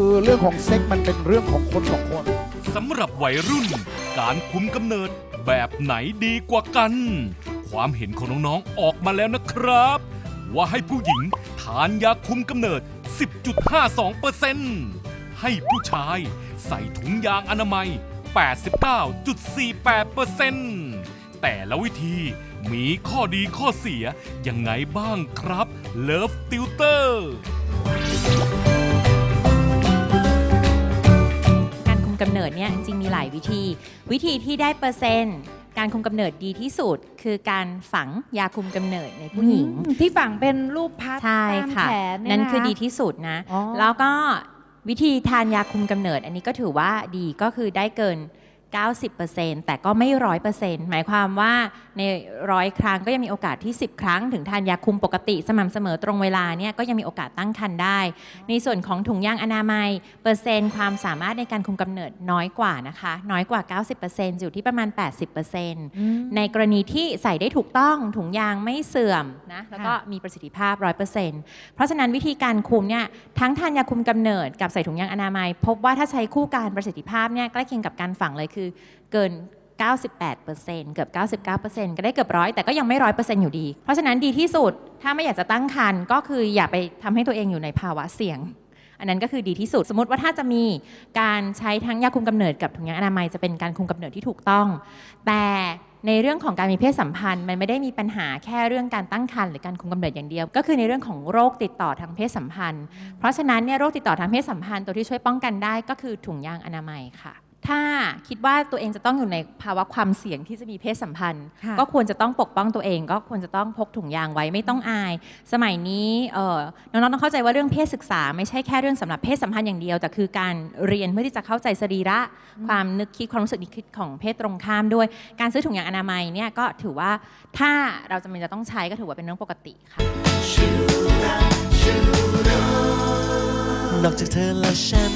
คือเรื่องของเซ็กมันเป็นเรื่องของคนสองคนสำหรับวัยรุ่น การคุมกำเนิดแบบไหนดีกว่ากัน ความเห็นของน้องๆออกมาแล้วนะครับ ว่าให้ผู้หญิงทานยาคุมกำเนิด 10.52%ให้ผู้ชายใส่ถุงยางอนามัย 89.48%แต่ละวิธีมีข้อดีข้อเสียยังไงบ้างครับ เลิฟติวเตอร์ การคุมกำเนิดเนี่ยจริงๆมีหลายวิธี วิธีที่ได้เปอร์เซ็นต์ การคุมกำเนิดดีที่สุด คือการฝังยาคุมกำเนิดในผู้หญิงอืมที่ฝังเป็นรูปพัดใช่ตามค่ะแขนเยนั่นคือนะะดีที่สุดนะอ๋อแล้วก็วิธีทานยาคุมกำเนิด อันนี้ก็ถือว่าดีก็คือได้เกิน 90%แต่ก็ไม่ร้อยเปอร์เซ็นต์หมายความว่าในร้อยครั้งก็ยังมีโอกาสที่ 10 ครั้ง ถึงทานยาคุมปกติสม่ำเสมอตรงเวลาเนี่ยก็ยังมีโอกาสตั้งครรภ์ได้ ในส่วนของถุงยางอนามัย เปอร์เซ็นต์ความสามารถในการคุมกำเนิดน้อยกว่านะคะ น้อยกว่า 90%อยู่ที่ประมาณ 80%ในกรณีที่ใส่ได้ถูกต้องถุงยางไม่เสื่อมนะแล้วก็มีประสิทธิภาพ 100%เพราะฉะนั้นวิธีการคุมเนี่ยทั้งทานยาคุมกำเนิดกับใส่ถุงยางอนามัย พบว่าถ้าใช้คู่การประสิทธิภาพเนี่ยใกล้เคียงกับการฝังเลยคือเกิน 98%เกือบ 99%ก็ได้เกือบร้อยแต่ก็ยังไม่ร้อยเปอร์เซ็นต์อยู่ดี เพราะฉะนั้นดีที่สุดถ้าไม่อยากจะตั้งครรภ์ก็คืออย่าไปทำให้ตัวเองอยู่ในภาวะเสี่ยง อันนั้นก็คือดีที่สุด สมมติว่าถ้าจะมีการใช้ทั้งยาคุมกำเนิดกับถุงยางอนามัยจะเป็นการคุมกำเนิดที่ถูกต้อง แต่ในเรื่องของการมีเพศสัมพันธ์มันไม่ได้มีปัญหาแค่เรื่องการตั้งครรภ์หรือการคุมกำเนิดอย่างเดียว ก็คือในเรื่องของโรคติดต่อทางเพศสัมพันธ์ เพราะฉะนั้นเนี่ยโรคติดต่อทางเพศสัมพันธ์ตัวที่ช่วยป้องกันได้ก็คือถุงยางอนามัยค่ะ ถ้าคิดว่าตัวเองจะต้องอยู่ในภาวะความเสี่ยงที่จะมีเพศสัมพันธ์ ค่ะ ก็ควรจะต้องปกป้องตัวเอง ก็ควรจะต้องพกถุงยางไว้ไม่ต้องอาย สมัยนี้เอ่อน้องๆต้องเข้าใจว่าเรื่องเพศศึกษา ไม่ใช่แค่เรื่องสำหรับเพศสัมพันธ์อย่างเดียว แต่คือการเรียนเพื่อที่จะเข้าใจสรีระความนึกคิดความรู้สึกนึกคิดของเพศตรงข้ามด้วย การซื้อถุงยางอนามัยเนี่ยก็ถือว่าถ้าเราจำเป็นจะต้องใช้ก็ถือว่าเป็นเรื่องปกติค่ะ นอกจากเธอและฉัน